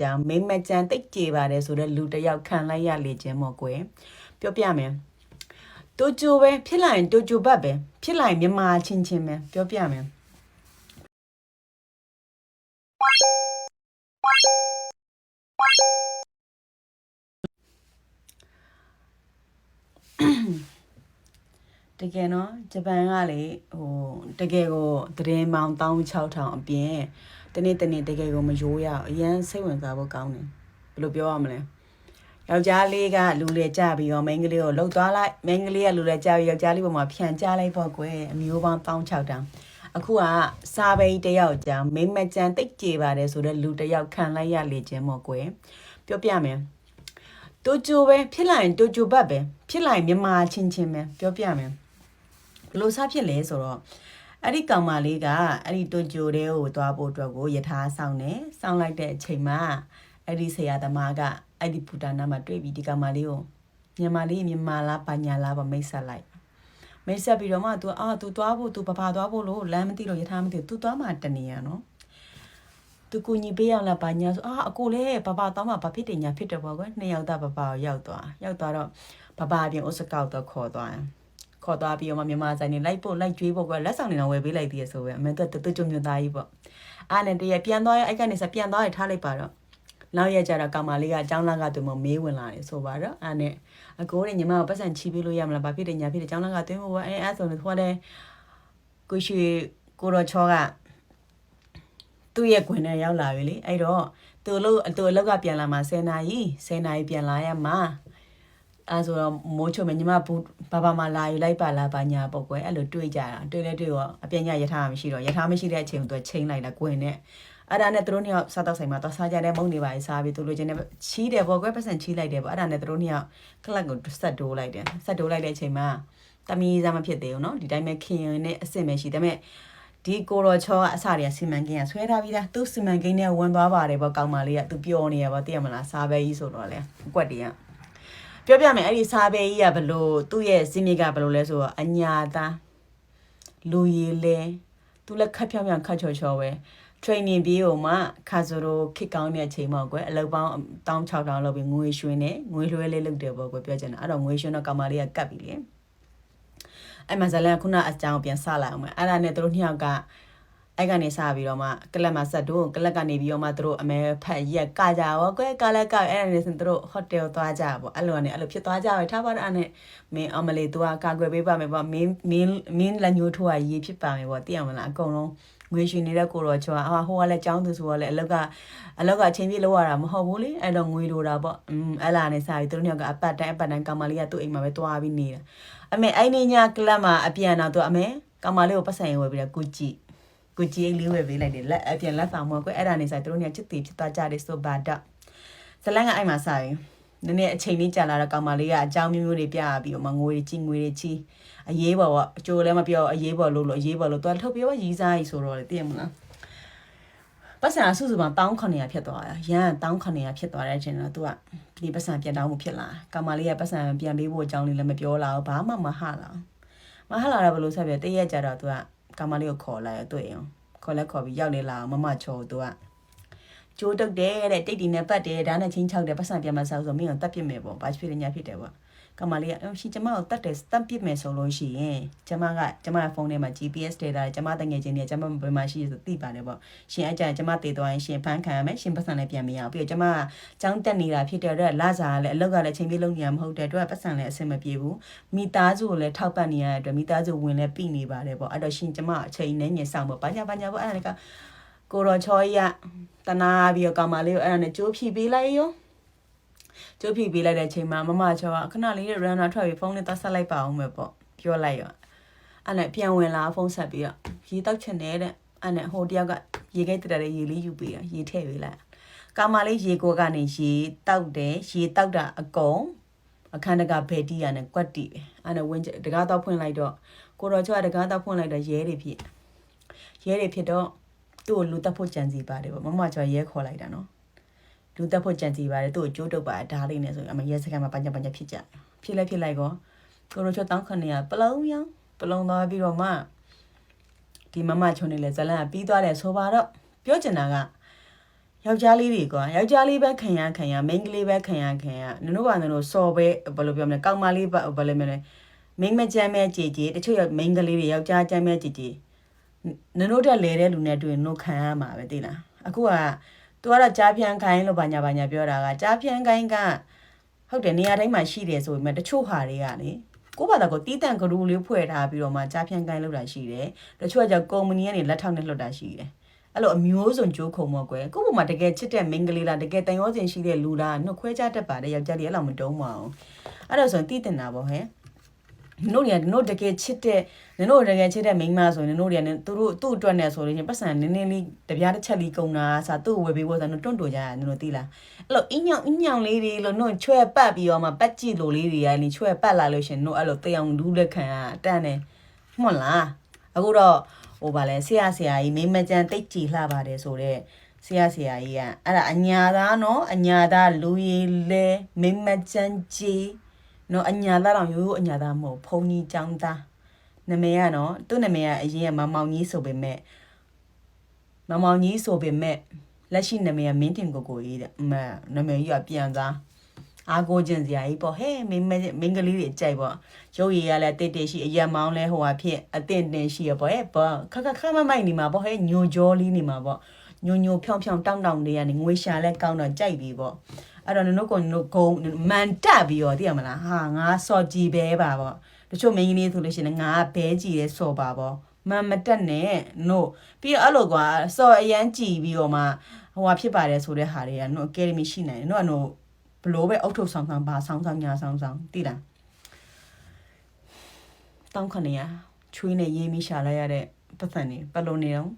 ကြောင့်မိမ့်မကြမ်းတိတ်ကြေပါတယ်ဆိုတော့လူတစ်ယောက်ခံလိုက်ရလေခြင်းမို့ကွယ်ပြောပြမယ်တိုဂျိုပဲဖြစ်လာရင်တိုဂျိုဘတ်ပဲဖြစ်လာရင်မြန်မာချင်းချင်းပဲပြောပြမယ်တကယ်နော်ဂျပန်ကလေဟိုတကယ်ကိုသတင်းမောင်16000အပြင်တ နေ့တနေ့တကယ်ကိုမရိုးရအောင်အရန်စိတ်ဝင်စားဖို့ကောင်းတယ်ဘယ်လိုပြောရမလဲယောက်ျားလေးကလူလေကြပြီးတော့မိန်းကလေးကိုလှုပ်သွားလိုက်မိန်းကလေးကလူလေကြပြီးယောက်ျားလေးပေါ်မှာဖြန်ချလိုက်ပေါ့ကွယ်အမျိုးပေါင်း16000အခုကစာပိတ်တယောက်ကြောင့်မိန်းမကြမ်းတိတ်ကြေပါတယ်ဆိုတော့လူတစ်ယောက်ခံလိုက်ရလေခြင်းမို့ကွယ်ပြောပြမယ်တိုဂျိုပဲဖြစ်လာရင်တိုဂျိုဘတ်ပဲဖြစ်လာရင်မြန်မာချင်းချင်းပဲပြောပြမယ်ဘလို့စားဖြစ်လဲဆိုတော့ အဲ့ဒီကောင်မလေးကအဲ့ဒီတွကြိုတဲ့ကိုသွားဖို့အတွက်ကိုယထာဆောင်တယ်စောင်းလိုက်တဲ့အချိန်မှာအဲ့ဒီဆရာသမားကအဲ့ဒီပူတာနာမှာတွေ့ပြီးဒီကောင်မလေးကိုမြန်မာလေးမြန်မာလားပညာလားပါမိတ်ဆက်လိုက်မိတ်ဆက်ပြီးတော့မှ तू အာ तू သွားဖို့ तू ပပသွားဖို့လို့လမ်းမသိလို့ယထာမသိဘူး तू သွားမှတနေရနော်သူကူညီပေးရအောင်လားဘာညာဆိုအာအကိုလည်းပပသွားမှဘာဖြစ်တယ်ညာဖြစ်တယ်ပေါ့ကွယ်နှစ်ယောက်သားပပကိုရောက်သွားရောက်သွားတော့ပပအပြင်ဥစကောက်တော့ခေါ်သွားတယ် ခေါ်သွားပြီးတော့မှမြန်မာဆိုင်နေလိုက်ပို့လိုက်ကျွေးဖို့ကလက်ဆောင်နေတော့ဝယ်ပေးလိုက်သေးရဆိုပဲအမေတို့တူတူမြို့သားကြီးပေါ့အားနဲ့တရပြန်သွားရအဲ့ကနေစပြန်သွားရထားလိုက်ပါတော့နောက်ရက်ကျတော့ကောင်မလေးကအကြောင်းလာကသူမမေးဝင်လာတယ်ဆိုပါတော့အားနဲ့အကိုနဲ့ညီမကိုပတ်စံချီပေးလို့ရမလားဘာဖြစ်တယ်ညာဖြစ်တယ်အကြောင်းလာကတွင်းဖို့အဲအဲ့ဆိုတော့ဟိုတဲ့ကိုရှိကိုရောချောကသူ့ရဲ့ခွင်နဲ့ရောက်လာပြီလေအဲ့တော့သူ့လို့သူ့အလောက်ကပြန်လာမှာ10နာရီ10နာရီပြန်လာရမှာ အဲဆိုတော့မိုးချုံမညီမဘူးဘာဘာမလာယူလိုက်ပါလားဘာညာပေါ့ကွယ်အဲ့လိုတွေးကြတာတွေးလဲတွေးရောအပြညာယထာမရှိတော့ယထာမရှိတဲ့အချိန်ကိုသူချိန်လိုက်တာကွင်နဲ့အဲ့ဒါနဲ့သူတို့နှစ်ယောက်စားတော့ဆိုင်မှာတော့စားကြတဲ့မုံနေပါစားပြီးသူလိုချင်တဲ့ချီးတယ်ပေါ့ကွယ်ပတ်စံချီးလိုက်တယ်ပေါ့အဲ့ဒါနဲ့သူတို့နှစ်ယောက်ကလပ်ကိုဆက်တိုးလိုက်တယ်ဆက်တိုးလိုက်တဲ့အချိန်မှာတမီးစားမဖြစ်သေးဘူးเนาะဒီတိုင်းပဲခင်ရင်နဲ့အစ်စ်ပဲရှိတယ်မဲ့ဒီကိုရောချောကအစတွေကစီမံကိန်းကဆွဲထားပြီးသားသူစီမံကိန်းနဲ့ဝင်သွားပါတယ်ပေါ့ကောင်မလေးကသူပြောနေရပါသိရမလားစားပဲကြီးဆိုတော့လေအကွက်တည်းက ပြောပြမယ်အဲ့ဒီစာပေကြီးကဘလို့သူ့ရဲ့စင်းမြစ်ကဘလို့လဲဆိုတော့အညာသားလူရည်လဲသူလည်းခက်ဖြောင်းဖြောင်းခက်ချော်ချော်ပဲ training ပြီးဟိုမှခါဆိုတော့ခစ်ကောင်းတဲ့အချိန်ပေါ့ကွယ်အလုပ်ပေါင်း16000လောက်ပြီးငွေရွှင်နဲ့ငွေလွှဲလေးလုပ်တယ်ပေါ့ကွယ်ပြောချင်တာအဲ့တော့ငွေရွှင်တော့ကောင်မလေးကကတ်ပြီလေအဲ့မှာဇလန်ကခုနအကြောင်းပြန်စလိုက်အောင်မယ်အဲ့ဒါနဲ့သူတို့နှစ်ယောက်က အဲ့ကနေစပြီးတော့မှကလပ်မှာဆက်တော့ကလပ်ကနေပြီးတော့မှသူတို့အမဲဖက်ရက်ကကြပါကွယ်ကလပ်ကအဲ့ဒါနဲ့ဆိုသူတို့ဟိုတယ်သွားကြပါအဲ့လိုကနေအဲ့လိုဖြစ်သွားကြပဲထားပါတော့အဲ့နဲ့မင်းအမလေးသူကကာကွယ်ပေးပါမယ်ပေါ့မင်းမင်းမင်းလက်ညှိုးထိုးရရေးဖြစ်ပါမယ်ပေါ့သိရမလားအကုန်လုံးငွေရှင်နေတဲ့ကိုတော်ချောအာဟိုကလည်းចောင်းသူဆိုတော့လည်းအလောက်က အလောက်ကချင်းပြလို့ရတာမဟုတ်ဘူးလေအဲ့တော့ငွေလိုတာပေါ့อืมအဲ့လာနေစားပြီးသူတို့ညကအပတ်တိုင်းအပတ်တိုင်းကောင်မလေးကသူ့အိမ်မှာပဲတွားပြီးနေတာအမေအဲ့နေညကလပ်မှာအပြန်တော့သူအမေကောင်မလေးကိုပတ်ဆိုင်ဝယ်ပြီးတော့ကုကြည့် ကုကြည့်အိတ်လေးဝယ်ပေးလိုက်တယ်လက်အပြန်လက်ဆောင်မဟုတ်ကွအဲ့ဒါနေစားသူတို့ညချစ်တီဖြစ်သွားကြတယ်ဆိုပါတော့ဇလန်ကအဲ့မှာစားရင်နည်းနည်းအချိန်လေးကြာလာတော့ကောင်မလေးကအကြောင်းမျိုးမျိုးတွေပြပြီးတော့မငွေတွေကြီးငွေတွေကြီးအရေးပေါ်ပေါ့အကျိုးလည်းမပြောအရေးပေါ်လို့လို့အရေးပေါ်လို့သူကထုတ်ပြောရီးစားကြီးဆိုတော့လေသိရမလားပတ်စံအစုစုပေါင်း1900ဖြစ်သွားတာရန်1900ဖြစ်သွားတဲ့အချိန်တော့ तू ကဒီပတ်စံပြန်တောင်းမှုဖြစ်လာကောင်မလေးကပတ်စံပြန်ပေးဖို့အကြောင်းလေးလည်းမပြောလာဘူးဘာမှမဟလာမဟလာတော့ဘယ်လိုဆက်ပြတရက်ကြတော့ तू က ကောင်မလေးကိုခေါ်လာရတွေ့အောင်ခေါ်လဲခေါ်ပြီးရောက်နေလာအောင်မမချော तू ကကျိုးတုတ်တယ်တဲ့တိတ်တီနဲ့ပတ်တယ်ဒါနဲ့ချင်းချောက်တယ်ပတ်စံပြန်မဆောက်ဆိုမင်းကတတ်ပြစ်မယ်ပေါ့ဘာဖြစ်လဲညာဖြစ်တယ်ပေါ့ ကမလေးကအရှင်ကျမကိုတတ်တယ်တတ်ပြစ်မယ်ဆိုလို့ရှိရင်ကျမကကျမရဲ့ဖုန်းထဲမှာ GPS data ကျမတငယ်ချင်းတွေကျမဘယ်မှာရှိဆိုသိပါတယ်ပေါ့ရှင်အကြံကျမတည်သွားရင်ရှင်ဖမ်းခံရမယ်ရှင်ပတ်စံလည်းပြန်မရအောင်ပြီးတော့ကျမကကျောင်းတက်နေတာဖြစ်တဲ့အတွက်လာစားလည်းအလုပ်ကလည်းချိန်ပြေးလုံးနေရမဟုတ်တဲ့အတွက်ပတ်စံလည်းအဆင်မပြေဘူးမိသားစုကိုလည်းထောက်ပံ့နေရတဲ့အတွက်မိသားစုဝင်လည်းပြည်နေပါတယ်ပေါ့အဲ့တော့ရှင်ကျမအချိန်နဲ့ညင်ဆောင်ပေါ့ဘာညာဘာညာပေါ့အဲ့ဒါကကိုရောချောကြီးကတနာပြီးတော့ကောင်မလေးကိုအဲ့ဒါနဲ့ကြိုးဖြီပေးလိုက်ရော ကျုပ်ဖြီပေးလိုက်တဲ့အချိန်မှာမမချောကခဏလေး runner ထွက်ပြီးဖုန်းနဲ့တက်ဆက်လိုက်ပါအောင်မယ်ပေါ့ပြောလိုက်ရောအဲ့နဲ့ပြန်ဝင်လာဖုန်းဆက်ပြီးတော့ရေတောက်ချင်တယ်တဲ့အဲ့နဲ့ဟိုတယောက်ကရေခဲတက်တဲ့ရေလေးယူပေးတာရေထည့်ပေးလိုက်ကာမလေးရေကိုကနေရေတောက်တယ်ရေတောက်တာအကုန်အခန်းတကဘယ်တီးရနဲ့ကွက်တီပဲအဲ့နဲ့ဝင်တကားတော့ဖွင့်လိုက်တော့ကိုတော်ချောကတကားတော့ဖွင့်လိုက်တော့ရဲတွေဖြစ်ရဲတွေဖြစ်တော့သူ့ကိုလူတက်ဖို့ကြံစီပါတယ်ပေါ့မမချောရဲခေါ်လိုက်တာနော် လူတက်ဖို့ကြံစီပါတယ်သူ့ကိုကြိုးတုပ်ပါဓာတ်လေးနဲ့ဆိုရင်အမရဲစကန်မှာပညာပညာဖြစ်ကြဖြစ်လိုက်ဖြစ်လိုက်ကောကိုရိုချောတောင်းခနေရပလုံးရောင်ပလုံးသွားပြီးတော့မှဒီမမချုံနေလဲဇလန်ကပြီးသွားတယ်ဆိုပါတော့ပြောချင်တာကယောက်ျားလေးတွေကွာယောက်ျားလေးပဲခံရခံရမိန်းကလေးပဲခံရခံရနင်တို့ကနင်တို့စော်ပဲဘယ်လိုပြောမလဲကောင်းမလေးပဲဘယ်လိုမလဲမိန်းမချမ်းမဲကြည်ကြည်တချို့ယောက်မိန်းကလေးတွေယောက်ျားချမ်းမဲကြည်ကြည်နင်တို့တက်လဲတဲ့လူနဲ့တွေ့ရင်တို့ခံရမှာပဲသိလားအခုက तू ကတော့ကြားပြန်ခိုင်းလို့ဘာညာဘာညာပြောတာကကြားပြန်ခိုင်းကဟုတ်တယ်နေရာတိုင်းမှာရှိတယ်ဆိုပေမဲ့တချို့ဟာတွေကလေကိုယ့်ဘာသာကိုတီးတန့်ကရူလေးဖွဲ့ထားပြီးတော့မှကြားပြန်ခိုင်းလောက်တာရှိတယ်တချို့ကကြောင့်ကုမ္ပဏီကနေလက်ထောက်နဲ့လွှတ်တာရှိတယ်အဲ့လိုအမျိုးစုံကြိုးခုံမော့ကွယ်ကိုယ့်ဘုံမှာတကယ်ချစ်တဲ့မိန်းကလေးလားတကယ်တန်ရောစင်ရှိတဲ့လူလားနှုတ်ခွဲကြတတ်ပါတယ်ယောက်ျားလေးအဲ့လိုမတုံးပါဘူးအဲ့တော့ဆိုရင်တီးတင်တာပေါ့ဟဲ့ နင်တို့တွေကနင်တို့တကယ်ချစ်တဲ့နင်တို့တကယ်ချစ်တဲ့မိန်းမဆိုရင်နင်တို့တွေကနင်သူတို့သူ့အတွက်နဲ့ဆိုလို့ချင်းပတ်စံနည်းနည်းလေးတပြားတစ်ချက်လေးကုန်တာစာသူ့ကိုဝယ်ပေးဖို့ဆိုတော့တွန့်တူကြရနင်တို့သိလားအဲ့လိုအင်းညောင်အင်းညောင်လေးတွေလို့နှုတ်ချွဲပတ်ပြီးတော့မှပတ်ကြည့်လို့လေးတွေကလေချွဲပတ်လာလို့ရှင်နှုတ်အဲ့လိုတေအောင်ဒူးလက်ခံရအတန်းနေမဟုတ်လားအခုတော့ဟိုဗာလဲဆရာဆရာကြီးမိန်းမကျန်တိတ်ကြည်လှပါတယ်ဆိုတော့ဆရာဆရာကြီးကအဲ့ဒါအညာသားနော်အညာသားလူရည်လဲမိန်းမကျန်ကြီး နော်အညာသားတော့ရိုးရိုးအညာသားမဟုတ်ဖုန်ကြီးចောင်းသားနာမည်ကနော်သူ့နာမည်ကအရင်ကမမောင်ကြီးဆိုပေမဲ့မမောင်ကြီးဆိုပေမဲ့လက်ရှိနာမည်ကမင်းတင်ကိုကိုကြီးတဲ့အမနာမည်ကြီးကပြန်သားအာကိုကျင်စရာကြီးပေါ့ဟဲ့မင်းမမင်းကလေးတွေကြိုက်ပေါ့ရုပ်ရည်ကလည်းတိတ်တိတ်ရှိအရက်မောင်းလဲဟိုဟာဖြစ်အတင့်တင်ရှိရပေါ့ဟဲ့ပေါ့ခက်ခက်ခက်မမိုက်နေမှာပေါ့ဟဲ့ညိုကြောလေးနေမှာပေါ့ ညိုညိုဖြောင်းဖြောင်းတောင်းတောင်းတွေကနေငွေရှာလဲကောင်းတော့ကြိုက်ပြီပေါ့အဲ့တော့နင်တို့ကနင်တို့ဂုံမန်တက်ပြီးတော့သိရမလားဟာငါစော်ကြည်ပဲပါပေါ့တချို့မင်းကြီးလေးဆိုလို့ရှိရင်ငါဘဲကြည်ရဲစော်ပါပေါ့မန်မတက်နဲ့နို့ပြီးတော့အဲ့လိုကွာစော်အရန်ကြည်ပြီးတော့မှဟိုဟာဖြစ်ပါတယ်ဆိုတဲ့ဟာတွေကနို့အကယ်ဒမီရှိနိုင်တယ်နို့ကနို့ဘလို့ပဲအုတ်ထုတ်ဆောင်ဆောင်ပါဆောင်ဆောင်ညာဆောင်ဆောင်သိလားတောင်းခဏရချွေးနဲ့ရေးမိရှာလိုက်ရတဲ့ပတ်စံနေပတ်လုံးနေတော့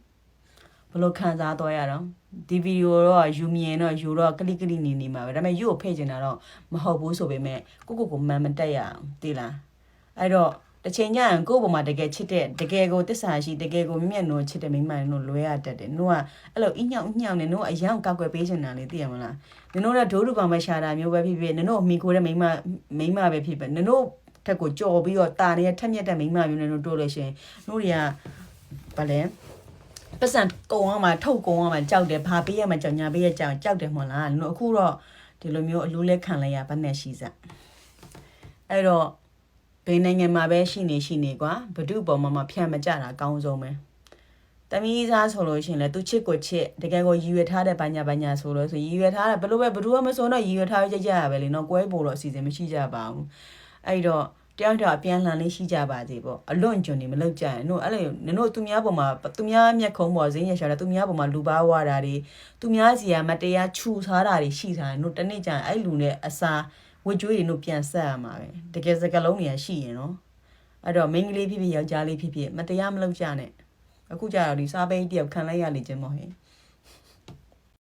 ဘလို့ခံစားတော့ရတော့ဒီဗီဒီယိုတော့ယူမြင်တော့ယူတော့ကလိကလိနေနေမှာပဲဒါပေမဲ့ယူကိုဖိတ်ချင်တာတော့မဟုတ်ဘူးဆိုပေမဲ့ကိုကိုကိုမန်မတက်ရအောင်သိလားအဲ့တော့တစ်ချိန်ညရင်ကိုယ့်ဘုံမှာတကယ်ချစ်တဲ့တကယ်ကိုတစ္ဆာရှိတကယ်ကိုမြင့်နိုးချစ်တဲ့မိန်းမတွေတို့လွဲရတတ်တယ်။တို့ကအဲ့လိုအညောင်အညောင်နဲ့တို့အယောင်ကောက်ွယ်ပေးချင်တာလေသိရမလား။နင်တို့ကဒိုးလူကောင်ပဲရှာတာမျိုးပဲဖြစ်ဖြစ်နင်တို့မိခိုးတဲ့မိန်းမမိန်းမပဲဖြစ်ဖြစ်နင်တို့ထက်ကိုကြော်ပြီးတော့တာနေတဲ့ထက်မြက်တဲ့မိန်းမမျိုးနဲ့တို့တို့လို့ရှိရင်တို့တွေကဘာလဲ ပတ်စံကုံအောင်မှထုတ်ကုံအောင်မှကြောက်တယ်ဘာပေးရမှကြောက်ညာပေးရကြောက်ကြောက်တယ်မဟုတ်လားအခုတော့ဒီလိုမျိုးအလိုလဲခံလိုက်ရဗတ်နဲ့ရှိစအဲ့တော့ဘယ်နိုင်ငံမှာပဲရှိနေရှိနေကွာဘဒုပေါ်မှာမဖြန့်မကြတာအကောင်းဆုံးပဲတမီးစားဆိုလို့ရှိရင်လေသူချစ်ကိုချစ်တကယ်ကိုရည်ရွယ်ထားတဲ့ဘာညာဘာညာဆိုလို့ဆိုရည်ရွယ်ထားတယ်ဘလို့ပဲဘဒုမှမဆိုတော့ရည်ရွယ်ထားကြကြရပဲလေနော်ကွဲပို့တော့အစီအစဉ်မရှိကြပါဘူးအဲ့တော့ တယောက်တယောက်အပြန်လှန်လေးရှိကြပါစေပေါ့အလွန်ကျွံနေမလောက်ကြရင်တို့အဲ့လိုနင်တို့သူများပေါ်မှာသူများမျက်ခုံးပေါ်ဇင်းရရှာတာသူများပေါ်မှာလူပါဝါတာတွေသူများစီကမတရားခြူထားတာတွေရှိထားတယ်တို့တနေ့ကျရင်အဲ့လူနဲ့အစာဝတ်ကြွေးတွေတို့ပြန်ဆက်ရမှာပဲတကယ်စကလုံးတွေကရှိရင်နော်အဲ့တော့မိန်းကလေးဖြစ်ဖြစ်ယောက်ျားလေးဖြစ်ဖြစ်မတရားမလုပ်ကြနဲ့အခုကြတော့ဒီစားပိတ်တယောက်ခံလိုက်ရလိမ့်ခြင်းမဟုတ်ဟင်